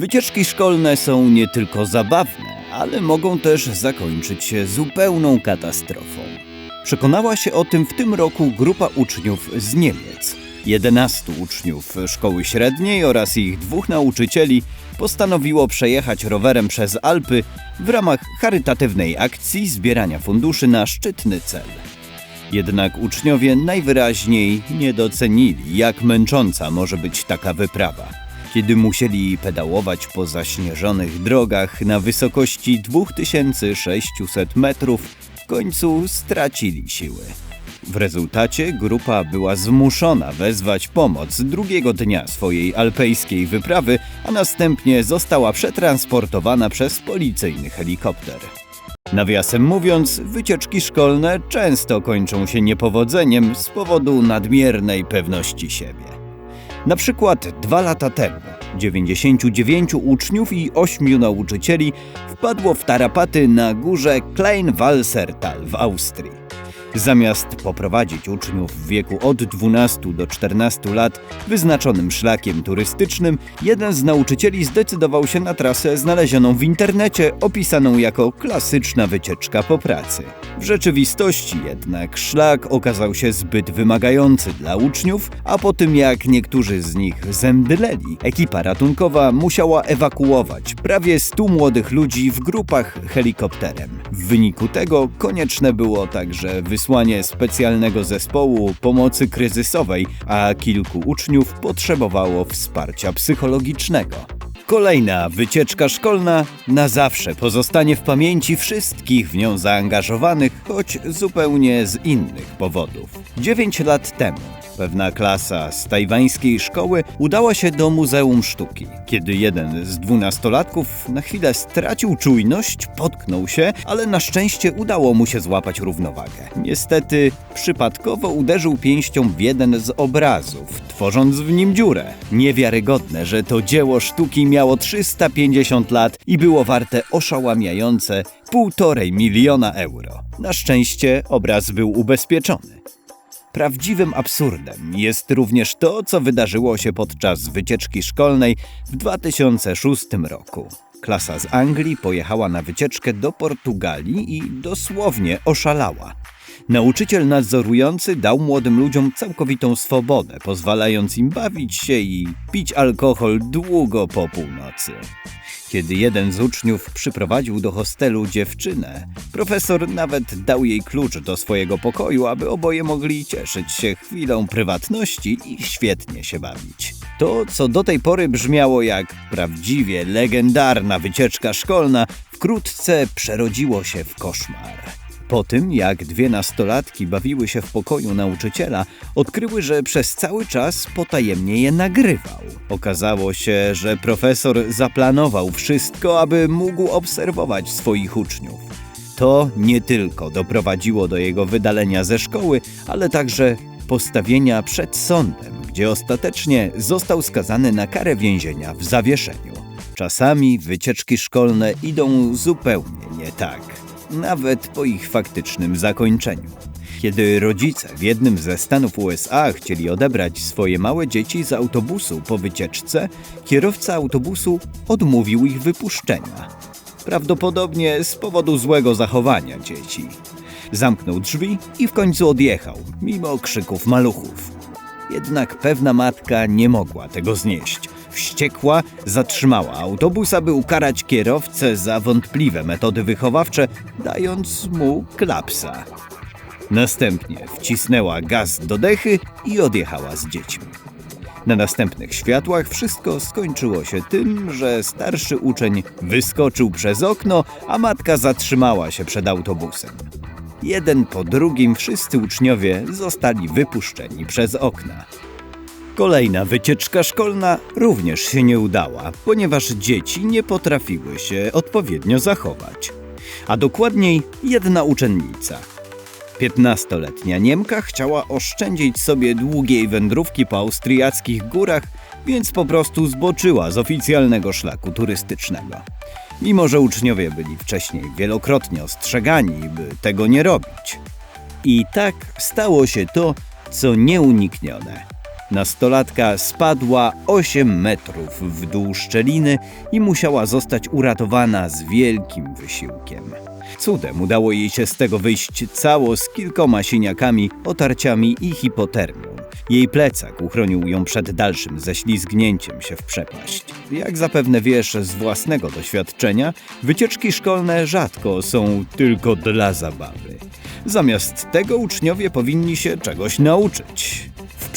Wycieczki szkolne są nie tylko zabawne, ale mogą też zakończyć się zupełną katastrofą. Przekonała się o tym w tym roku grupa uczniów z Niemiec. 11 uczniów szkoły średniej oraz ich dwóch nauczycieli postanowiło przejechać rowerem przez Alpy w ramach charytatywnej akcji zbierania funduszy na szczytny cel. Jednak uczniowie najwyraźniej nie docenili, jak męcząca może być taka wyprawa. Kiedy musieli pedałować po zaśnieżonych drogach na wysokości 2600 metrów, w końcu stracili siły. W rezultacie grupa była zmuszona wezwać pomoc drugiego dnia swojej alpejskiej wyprawy, a następnie została przetransportowana przez policyjny helikopter. Nawiasem mówiąc, wycieczki szkolne często kończą się niepowodzeniem z powodu nadmiernej pewności siebie. Na przykład dwa lata temu 99 uczniów i 8 nauczycieli wpadło w tarapaty na górze Kleinwalsertal w Austrii. Zamiast poprowadzić uczniów w wieku od 12 do 14 lat wyznaczonym szlakiem turystycznym, jeden z nauczycieli zdecydował się na trasę znalezioną w internecie, opisaną jako klasyczna wycieczka po pracy. W rzeczywistości jednak szlak okazał się zbyt wymagający dla uczniów, a po tym jak niektórzy z nich zemdleli, ekipa ratunkowa musiała ewakuować prawie 100 młodych ludzi w grupach helikopterem. W wyniku tego konieczne było także wysłanie specjalnego zespołu pomocy kryzysowej, a kilku uczniów potrzebowało wsparcia psychologicznego. Kolejna wycieczka szkolna na zawsze pozostanie w pamięci wszystkich w nią zaangażowanych, choć zupełnie z innych powodów. 9 lat temu pewna klasa z tajwańskiej szkoły udała się do Muzeum Sztuki. Kiedy jeden z dwunastolatków na chwilę stracił czujność, potknął się, ale na szczęście udało mu się złapać równowagę. Niestety przypadkowo uderzył pięścią w jeden z obrazów, tworząc w nim dziurę. Niewiarygodne, że to dzieło sztuki miało 350 lat i było warte oszałamiające półtorej miliona euro. Na szczęście obraz był ubezpieczony. Prawdziwym absurdem jest również to, co wydarzyło się podczas wycieczki szkolnej w 2006 roku. Klasa z Anglii pojechała na wycieczkę do Portugalii i dosłownie oszalała. Nauczyciel nadzorujący dał młodym ludziom całkowitą swobodę, pozwalając im bawić się i pić alkohol długo po północy. Kiedy jeden z uczniów przyprowadził do hostelu dziewczynę, profesor nawet dał jej klucz do swojego pokoju, aby oboje mogli cieszyć się chwilą prywatności i świetnie się bawić. To, co do tej pory brzmiało jak prawdziwie legendarna wycieczka szkolna, wkrótce przerodziło się w koszmar. Po tym, jak dwie nastolatki bawiły się w pokoju nauczyciela, odkryły, że przez cały czas potajemnie je nagrywał. Okazało się, że profesor zaplanował wszystko, aby mógł obserwować swoich uczniów. To nie tylko doprowadziło do jego wydalenia ze szkoły, ale także postawienia przed sądem, gdzie ostatecznie został skazany na karę więzienia w zawieszeniu. Czasami wycieczki szkolne idą zupełnie nie tak nawet po ich faktycznym zakończeniu. Kiedy rodzice w jednym ze stanów USA chcieli odebrać swoje małe dzieci z autobusu po wycieczce, kierowca autobusu odmówił ich wypuszczenia. Prawdopodobnie z powodu złego zachowania dzieci. Zamknął drzwi i w końcu odjechał, mimo krzyków maluchów. Jednak pewna matka nie mogła tego znieść Wściekła zatrzymała autobus, aby ukarać kierowcę za wątpliwe metody wychowawcze, dając mu klapsa. Następnie wcisnęła gaz do dechy i odjechała z dziećmi. Na następnych światłach wszystko skończyło się tym, że starszy uczeń wyskoczył przez okno, a matka zatrzymała się przed autobusem. Jeden po drugim wszyscy uczniowie zostali wypuszczeni przez okna. Kolejna wycieczka szkolna również się nie udała, ponieważ dzieci nie potrafiły się odpowiednio zachować. A dokładniej jedna uczennica. Piętnastoletnia Niemka chciała oszczędzić sobie długiej wędrówki po austriackich górach, więc po prostu zboczyła z oficjalnego szlaku turystycznego. Mimo, że uczniowie byli wcześniej wielokrotnie ostrzegani, by tego nie robić. I tak stało się to, co nieuniknione. Nastolatka spadła 8 metrów w dół szczeliny i musiała zostać uratowana z wielkim wysiłkiem. Cudem udało jej się z tego wyjść cało z kilkoma siniakami, otarciami i hipotermią. Jej plecak uchronił ją przed dalszym ześlizgnięciem się w przepaść. Jak zapewne wiesz z własnego doświadczenia, wycieczki szkolne rzadko są tylko dla zabawy. Zamiast tego uczniowie powinni się czegoś nauczyć.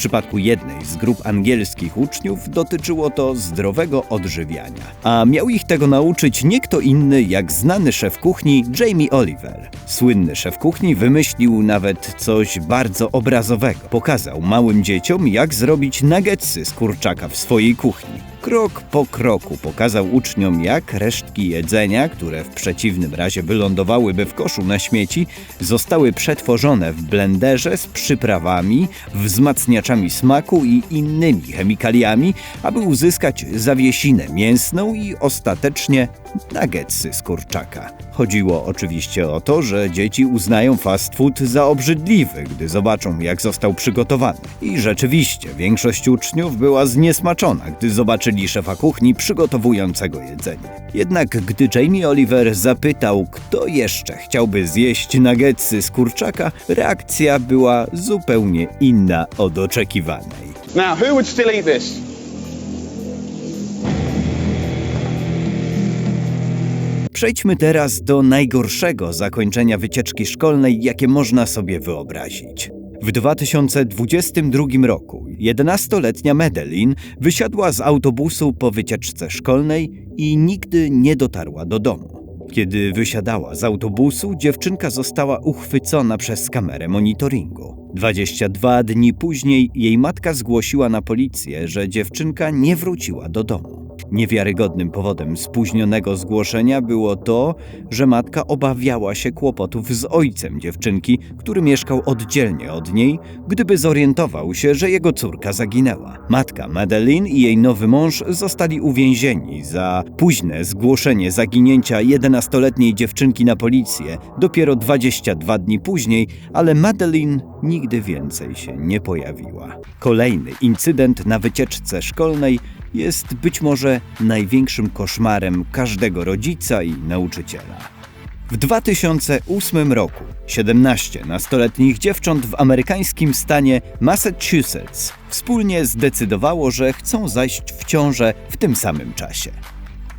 Przypadku jednej z grup angielskich uczniów dotyczyło to zdrowego odżywiania. A miał ich tego nauczyć nie kto inny jak znany szef kuchni Jamie Oliver. Słynny szef kuchni wymyślił nawet coś bardzo obrazowego. Pokazał małym dzieciom, jak zrobić nuggetsy z kurczaka w swojej kuchni. Krok po kroku pokazał uczniom, jak resztki jedzenia, które w przeciwnym razie wylądowałyby w koszu na śmieci, zostały przetworzone w blenderze z przyprawami, wzmacniaczami smaku i innymi chemikaliami, aby uzyskać zawiesinę mięsną i ostatecznie nuggetsy z kurczaka. Chodziło oczywiście o to, że dzieci uznają fast food za obrzydliwy, gdy zobaczą, jak został przygotowany. I rzeczywiście większość uczniów była zniesmaczona, gdy zobaczyli szefa kuchni przygotowującego jedzenie. Jednak gdy Jamie Oliver zapytał, kto jeszcze chciałby zjeść nuggetsy z kurczaka, reakcja była zupełnie inna od oczekiwanej. Now, who would still eat this? Przejdźmy teraz do najgorszego zakończenia wycieczki szkolnej, jakie można sobie wyobrazić. W 2022 roku 11-letnia Madeline wysiadła z autobusu po wycieczce szkolnej i nigdy nie dotarła do domu. Kiedy wysiadała z autobusu, dziewczynka została uchwycona przez kamerę monitoringu. 22 dni później jej matka zgłosiła na policję, że dziewczynka nie wróciła do domu. Niewiarygodnym powodem spóźnionego zgłoszenia było to, że matka obawiała się kłopotów z ojcem dziewczynki, który mieszkał oddzielnie od niej, gdyby zorientował się, że jego córka zaginęła. Matka Madeline i jej nowy mąż zostali uwięzieni za późne zgłoszenie zaginięcia 11-letniej dziewczynki na policję dopiero 22 dni później, ale Madeline nigdy więcej się nie pojawiła. Kolejny incydent na wycieczce szkolnej jest być może największym koszmarem każdego rodzica i nauczyciela. W 2008 roku 17 nastoletnich dziewcząt w amerykańskim stanie Massachusetts wspólnie zdecydowało, że chcą zajść w ciążę w tym samym czasie.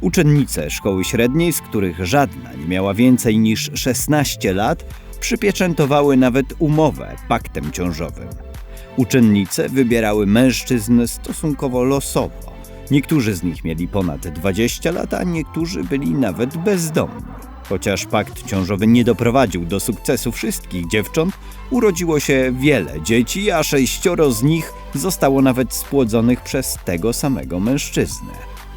Uczennice szkoły średniej, z których żadna nie miała więcej niż 16 lat, przypieczętowały nawet umowę paktem ciążowym. Uczennice wybierały mężczyzn stosunkowo losowo. Niektórzy z nich mieli ponad 20 lat, a niektórzy byli nawet bezdomni. Chociaż pakt ciążowy nie doprowadził do sukcesu wszystkich dziewcząt, urodziło się wiele dzieci, a sześcioro z nich zostało nawet spłodzonych przez tego samego mężczyznę.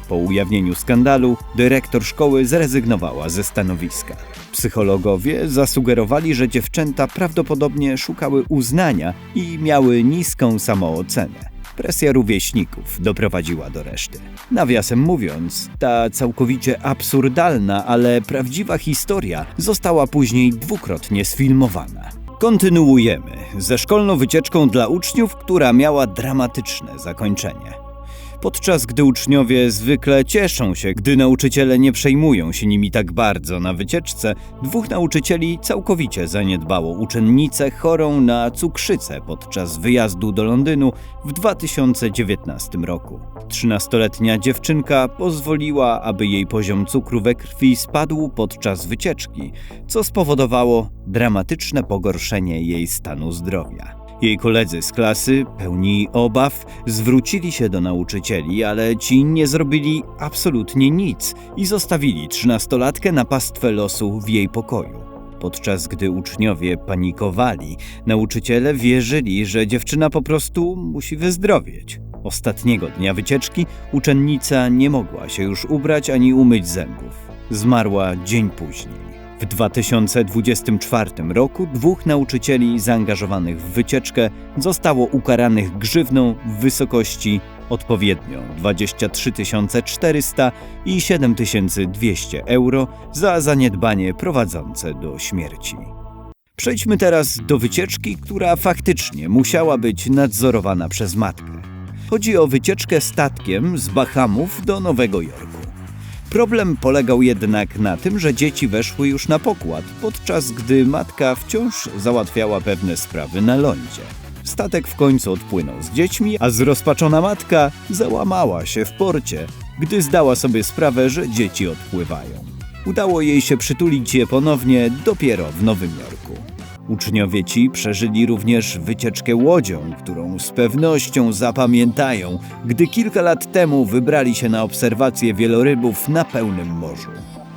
Po ujawnieniu skandalu dyrektor szkoły zrezygnowała ze stanowiska. Psychologowie zasugerowali, że dziewczęta prawdopodobnie szukały uznania i miały niską samoocenę. Presja rówieśników doprowadziła do reszty. Nawiasem mówiąc, ta całkowicie absurdalna, ale prawdziwa historia została później dwukrotnie sfilmowana. Kontynuujemy ze szkolną wycieczką dla uczniów, która miała dramatyczne zakończenie. Podczas gdy uczniowie zwykle cieszą się, gdy nauczyciele nie przejmują się nimi tak bardzo na wycieczce, dwóch nauczycieli całkowicie zaniedbało uczennicę chorą na cukrzycę podczas wyjazdu do Londynu w 2019 roku. 13-letnia dziewczynka pozwoliła, aby jej poziom cukru we krwi spadł podczas wycieczki, co spowodowało dramatyczne pogorszenie jej stanu zdrowia. Jej koledzy z klasy, pełni obaw, zwrócili się do nauczycieli, ale ci nie zrobili absolutnie nic i zostawili trzynastolatkę na pastwę losu w jej pokoju. Podczas gdy uczniowie panikowali, nauczyciele wierzyli, że dziewczyna po prostu musi wyzdrowieć. Ostatniego dnia wycieczki uczennica nie mogła się już ubrać ani umyć zębów. Zmarła dzień później. W 2024 roku dwóch nauczycieli zaangażowanych w wycieczkę zostało ukaranych grzywną w wysokości odpowiednio 23 400 i 7200 euro za zaniedbanie prowadzące do śmierci. Przejdźmy teraz do wycieczki, która faktycznie musiała być nadzorowana przez matkę. Chodzi o wycieczkę statkiem z Bahamów do Nowego Jorku. Problem polegał jednak na tym, że dzieci weszły już na pokład, podczas gdy matka wciąż załatwiała pewne sprawy na lądzie. Statek w końcu odpłynął z dziećmi, a zrozpaczona matka załamała się w porcie, gdy zdała sobie sprawę, że dzieci odpływają. Udało jej się przytulić je ponownie dopiero w Nowym Jorku. Uczniowie ci przeżyli również wycieczkę łodzią, którą z pewnością zapamiętają, gdy kilka lat temu wybrali się na obserwację wielorybów na pełnym morzu.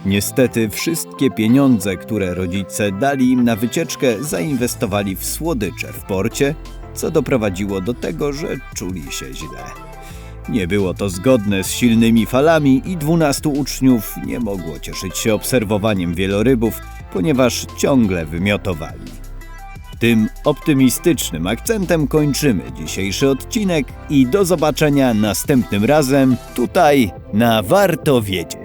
Niestety wszystkie pieniądze, które rodzice dali im na wycieczkę, zainwestowali w słodycze w porcie, co doprowadziło do tego, że czuli się źle. Nie było to zgodne z silnymi falami i dwunastu uczniów nie mogło cieszyć się obserwowaniem wielorybów, ponieważ ciągle wymiotowali. Tym optymistycznym akcentem kończymy dzisiejszy odcinek i do zobaczenia następnym razem tutaj na Warto Wiedzieć.